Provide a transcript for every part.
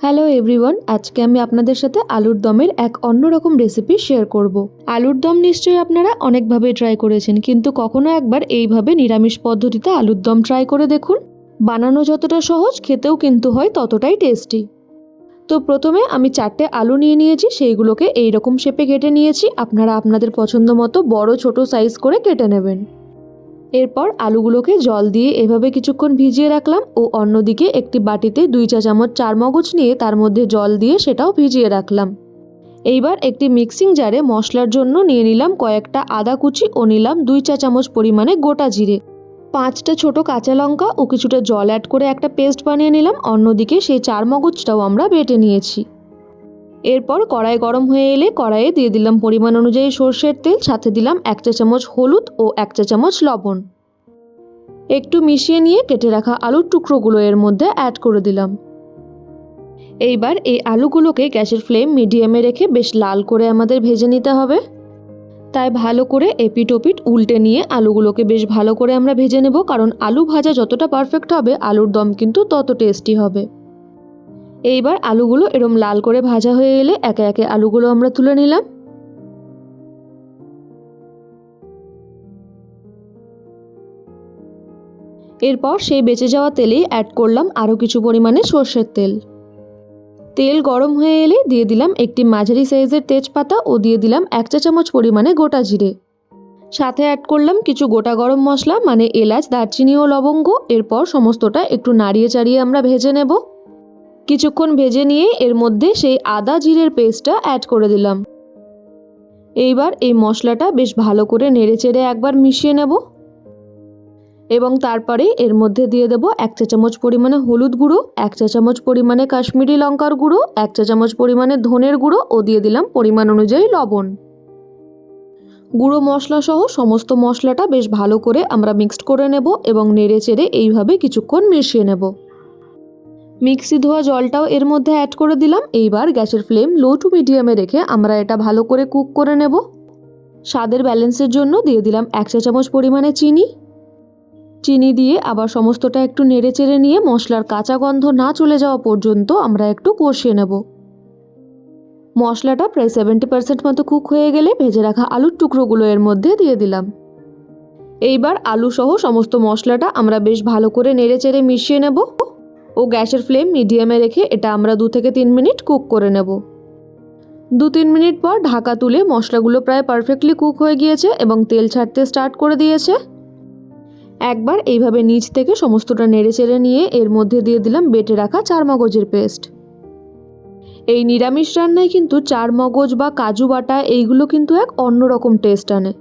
Hello everyone আজকে আমি আপনাদের সাথে আলুর দমের এক অন্যরকম রেসিপি শেয়ার করব। আলুর দম নিশ্চয়ই আপনারা অনেকভাবে ট্রাই করেছেন, কিন্তু কখনো একবার এইভাবে নিরামিষ পদ্ধতিতে আলুর দম ট্রাই করে দেখুন। বানানো যতটা সহজ, খেতেও কিন্তু হয় ততটাই টেস্টি তো প্রথমে আমি চারটে আলু নিয়ে নিয়েছি, সেইগুলোকে এই রকম শেপে কেটে নিয়েছি। আপনারা আপনাদের পছন্দ মতো বড়, ছোট সাইজ করে কেটে নেবেন। এরপর আলুগুলোকে জল দিয়ে এভাবে কিছুক্ষণ ভিজিয়ে রাখলাম ও অন্যদিকে একটি বাটিতে দুই চা চামচ চার মগজ নিয়ে তার মধ্যে জল দিয়ে সেটাও ভিজিয়ে রাখলাম। এইবার একটি মিক্সিং জারে মশলার জন্য নিয়ে নিলাম কয়েকটা আদা কুচি ও নিলাম দুই চা চামচ পরিমাণে গোটা জিরে। পাঁচটা ছোট কাঁচা লঙ্কা ও কিছুটা জল অ্যাড করে একটা পেস্ট বানিয়ে নিলাম, অন্যদিকে সেই চার মগজটাও আমরা বেটে নিয়েছি। এরপর কড়াই গরম হয়ে এলে কড়াইয়ে দিয়ে দিলাম পরিমাণ অনুযায়ী সর্ষের তেল, সাথে দিলাম এক চা চামচ হলুদ ও এক চা চামচ লবণ। একটু মিশিয়ে নিয়ে কেটে রাখা আলুর টুকরোগুলো এর মধ্যে অ্যাড করে দিলাম। এইবার এই আলুগুলোকে গ্যাসের ফ্লেম মিডিয়ামে রেখে বেশ লাল করে আমাদের ভেজে নিতে হবে। তাই ভালো করে এপিট ওপিট উল্টে নিয়ে আলুগুলোকে বেশ ভালো করে আমরা ভেজে নেব, কারণ আলু ভাজা যতটা পারফেক্ট হবে, আলুর দম কিন্তু তত টেস্টি হবে। এইবার আলুগুলো এরম লাল করে ভাজা হয়ে এলে একে একে আলুগুলো আমরা তুলে নিলাম। এরপর সেই বেঁচে যাওয়া তেলেই অ্যাড করলাম আরও কিছু পরিমাণে সর্ষের তেল। তেল গরম হয়ে এলে দিয়ে দিলাম একটি মাঝারি সাইজের তেজপাতা ও দিয়ে দিলাম এক চা চামচ পরিমাণে গোটা জিরে। সাথে অ্যাড করলাম কিছু গোটা গরম মশলা মানে এলাচ, দারচিনি ও লবঙ্গ। এরপর সমস্তটা একটু নাড়িয়ে চাড়িয়ে আমরা ভেজে নেব। কিছুক্ষণ ভেজে নিয়ে এর মধ্যে সেই আদা জিরের পেস্টটা অ্যাড করে দিলাম। এইবার এই মশলাটা বেশ ভালো করে নেড়ে চেড়ে একবার মিশিয়ে নেব এবং তারপরে এর মধ্যে দিয়ে দেবো এক চা চামচ পরিমাণে হলুদ গুঁড়ো, এক চা চামচ পরিমাণে কাশ্মীরি লঙ্কার গুঁড়ো, এক চা চামচ পরিমাণে ধনের গুঁড়ো ও দিয়ে দিলাম পরিমাণ অনুযায়ী লবণ। গুঁড়ো মশলা সহ সমস্ত মশলাটা বেশ ভালো করে আমরা মিক্সড করে নেব এবং নেড়ে চেড়ে এইভাবে কিছুক্ষণ মিশিয়ে নেব। মিক্সি ধোয়া জলটাও এর মধ্যে অ্যাড করে দিলাম। এইবার গ্যাসের ফ্লেম লো টু মিডিয়ামে রেখে আমরা এটা ভালো করে কুক করে নেব। স্বাদের ব্যালেন্সের জন্য দিয়ে দিলাম এক চা চামচ পরিমাণে চিনি। চিনি দিয়ে আবার সমস্তটা একটু নেড়ে চেড়ে নিয়ে মশলার কাঁচা গন্ধ না চলে যাওয়া পর্যন্ত আমরা একটু কষিয়ে নেব। মশলাটা প্রায় সেভেন্টি পার্সেন্ট মতো কুক হয়ে গেলে ভেজে রাখা আলুর টুকরোগুলো এর মধ্যে দিয়ে দিলাম। এইবার আলু সহ সমস্ত মশলাটা আমরা বেশ ভালো করে নেড়ে চেড়ে মিশিয়ে নেব। ও গ্যাসের ফ্লেম মিডিয়ামে রেখে এটা আমরা দু থেকে তিন মিনিট কুক করে নেব। দু তিন মিনিট পর ঢাকা তুলে মশলাগুলো প্রায় পারফেক্টলি কুক হয়ে গিয়েছে এবং তেল ছাড়তে স্টার্ট করে দিয়েছে। একবার এইভাবে নিচ থেকে সমস্তটা নেড়ে চেড়ে নিয়ে এর মধ্যে দিয়ে দিলাম বেটে রাখা চার মগজের পেস্ট। এই নিরামিষ রান্নায় কিন্তু চার মগজ বা কাজু বাটা এইগুলো কিন্তু এক অন্যরকম টেস্ট আনে।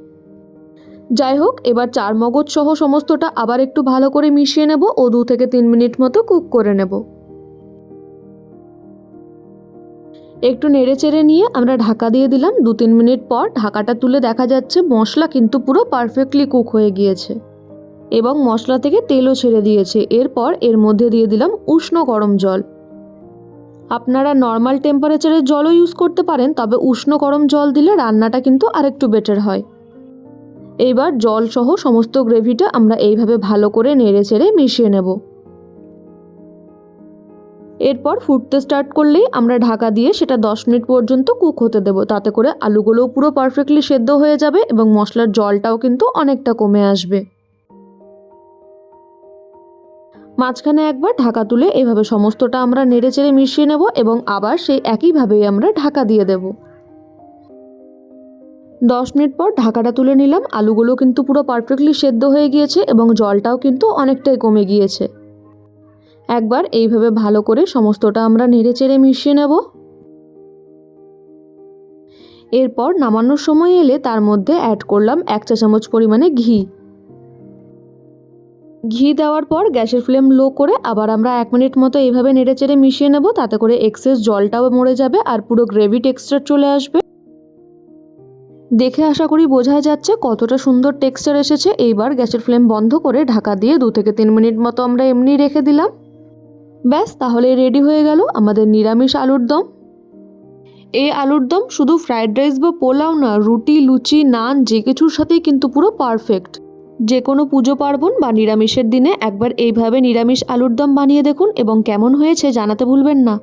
যাই হোক, এবার চার মগজ সহ সমস্তটা আবার একটু ভালো করে মিশিয়ে নেব ও দু থেকে তিন মিনিট মতো কুক করে নেব। একটু নেড়ে চেড়ে নিয়ে আমরা ঢাকা দিয়ে দিলাম। দু তিন মিনিট পর ঢাকাটা তুলে দেখা যাচ্ছে মশলা কিন্তু পুরো পারফেক্টলি কুক হয়ে গিয়েছে এবং মশলা থেকে তেলও ছেড়ে দিয়েছে। এরপর এর মধ্যে দিয়ে দিলাম উষ্ণ গরম জল। আপনারা নর্মাল টেম্পারেচারের জলও ইউজ করতে পারেন, তবে উষ্ণ গরম জল দিলে রান্নাটা কিন্তু আরেকটু বেটার হয়। এইবার জল সহ সমস্ত গ্রেভিটা আমরা এইভাবে ভালো করে নেড়ে চেড়ে মিশিয়ে নেব। এরপর ফুটতে স্টার্ট করলেই আমরা ঢাকা দিয়ে সেটা দশ মিনিট পর্যন্ত কুক হতে দেবো। তাতে করে আলুগুলোও পুরো পারফেক্টলি সেদ্ধ হয়ে যাবে এবং মশলার জলটাও কিন্তু অনেকটা কমে আসবে। মাঝখানে একবার ঢাকা তুলে এভাবে সমস্তটা আমরা নেড়ে চেড়ে মিশিয়ে নেব এবং আবার সেই একইভাবেই আমরা ঢাকা দিয়ে দেব। দশ মিনিট পর ঢাকাটা তুলে নিলাম। আলুগুলো কিন্তু পুরো পারফেক্টলি সেদ্ধ হয়ে গিয়েছে এবং জলটাও কিন্তু অনেকটাই কমে গিয়েছে। একবার এইভাবে ভালো করে সমস্তটা আমরা নেড়ে চেড়ে মিশিয়ে নেব। এরপর নামানোর সময় এলে তার মধ্যে অ্যাড করলাম এক চা চামচ পরিমাণে ঘি। ঘি দেওয়ার পর গ্যাসের ফ্লেম লো করে আবার আমরা এক মিনিট মতো এইভাবে নেড়ে চেড়ে মিশিয়ে নেব। তাতে করে এক্সেস জলটাও মরে যাবে আর পুরো গ্রেভি টেক্সচার চলে আসবে। দেখে আশা করি বোঝাই যাচ্ছে কতটা সুন্দর টেক্সচার এসেছে। এইবার গ্যাসের ফ্লেম বন্ধ করে ঢাকা দিয়ে দু থেকে তিন মিনিট মতো আমরা এমনি রেখে দিলাম। ব্যাস, তাহলে রেডি হয়ে গেল আমাদের নিরামিষ আলুর দম। এই আলুর দম শুধু ফ্রাইড রাইস বা পোলাও না, রুটি, লুচি, নান, যে কিছুর সাথেই কিন্তু পুরো পারফেক্ট। যে কোনো পুজো পার্বণ বা নিরামিষের দিনে একবার এইভাবে নিরামিষ আলুর দম বানিয়ে দেখুন এবং কেমন হয়েছে জানাতে ভুলবেন না।